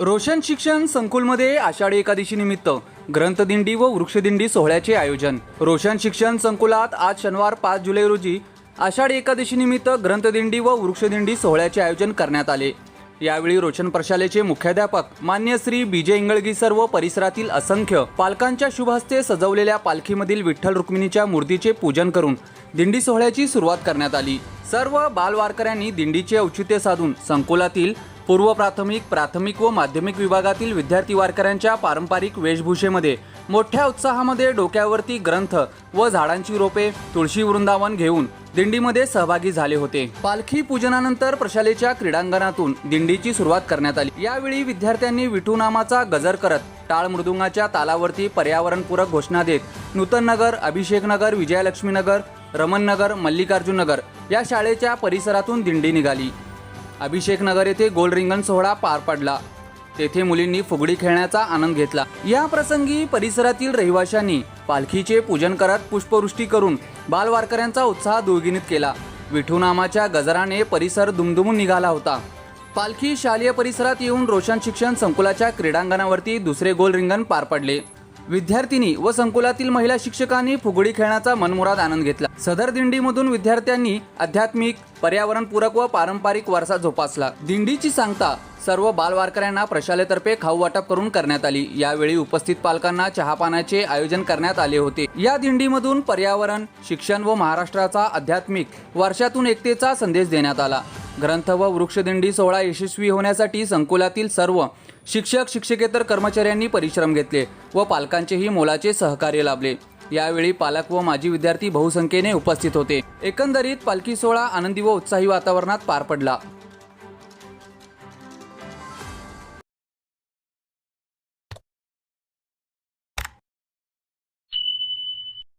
रोशन शिक्षण संकुलमध्ये आषाढी एकादशी निमित्त ग्रंथदिंडी व वृक्षदिंडी सोहळ्याचे आयोजन. रोशन शिक्षण संकुलात आज शनिवार पाच जुलै रोजी आषाढी एकादशी निमित्त ग्रंथदिंडी व वृक्षदिंडी सोहळ्याचे आयोजन करण्यात आले. यावेळी रोशन प्रशालेचे मुख्याध्यापक मान्य श्री बीजे इंगळगी व परिसरातील असंख्य पालकांच्या शुभहस्ते सजवलेल्या पालखीमधील विठ्ठल रुक्मिणीच्या मूर्तीचे पूजन करून दिंडी सोहळ्याची सुरुवात करण्यात आली. सर्व बालवारकऱ्यांनी दिंडीचे औचित्य साधून संकुलातील पूर्व प्राथमिक प्राथमिक व माध्यमिक विभागातील विद्यार्थी वारकऱ्यांच्या पारंपरिक वेशभूषेमध्ये मोठ्या उत्साहामध्ये डोक्यावरती ग्रंथ व झाडांची रोपे तुळशी वृंदावन घेऊन दिंडीमध्ये सहभागी झाले होते. पालखी पूजनानंतर प्रशालेच्या क्रीडांगणातून दिंडीची सुरुवात करण्यात आली. यावेळी विद्यार्थ्यांनी विठू नामाचा गजर करत टाळ मृदुंगाच्या तालावरती पर्यावरणपूरक घोषणा देत नूतन नगर अभिषेक नगर विजयालक्ष्मी नगर रमणनगर मल्लिकार्जुनगर मल्लिकार्जुन नगर या शाळेच्या परिसरातून दिंडी निघाली. अभिषेक नगर येथे गोल रिंगण सोहळा पार पडला. तेथे मुलींनी फुगडी खेळण्याचा आनंद घेतला. या प्रसंगी परिसरातील रहिवाशांनी पालखीचे पूजन करत पुष्पवृष्टी करून बालवारकऱ्यांचा उत्साह दुर्गिनीत केला. विठू नामाच्या गजराने परिसर दुमदुमून निघाला होता. पालखी शालेय परिसरात येऊन रोशन शिक्षण संकुलाच्या क्रीडांगणावरती दुसरे गोल रिंगण पार पडले. विद्यार्थिनी व संकुलातील महिला शिक्षकांनी फुगडी खेळण्याचा मनमुराद आनंद घेतला. सदर दिंडीमधून विद्यार्थ्यांनी आध्यात्मिक पर्यावरणपूरक व पारंपरिक वारसा जोपासला. दिंडीची सांगता सर्व बालवारकऱ्यांना प्रशालेतर्फे खाऊ वाटप करून करण्यात आली. यावेळी उपस्थित पालकांना चहापानाचे आयोजन करण्यात आले होते. या दिंडीमधून पर्यावरण शिक्षण व महाराष्ट्राचा आध्यात्मिक वर्षातून एकतेचा संदेश देण्यात आला. ग्रंथ व वृक्षदिंडी सोहळा यशस्वी होण्यासाठी संकुलातील सर्व शिक्षक शिक्षकेतर कर्मचाऱ्यांनी परिश्रम घेतले व पालकांचेही मोलाचे सहकार्य लाभले. यावेळी पालक व माजी विद्यार्थी बहुसंख्येने उपस्थित होते. एकंदरीत पालखी सोहळा आनंदी व उत्साही वातावरणात पार पडला.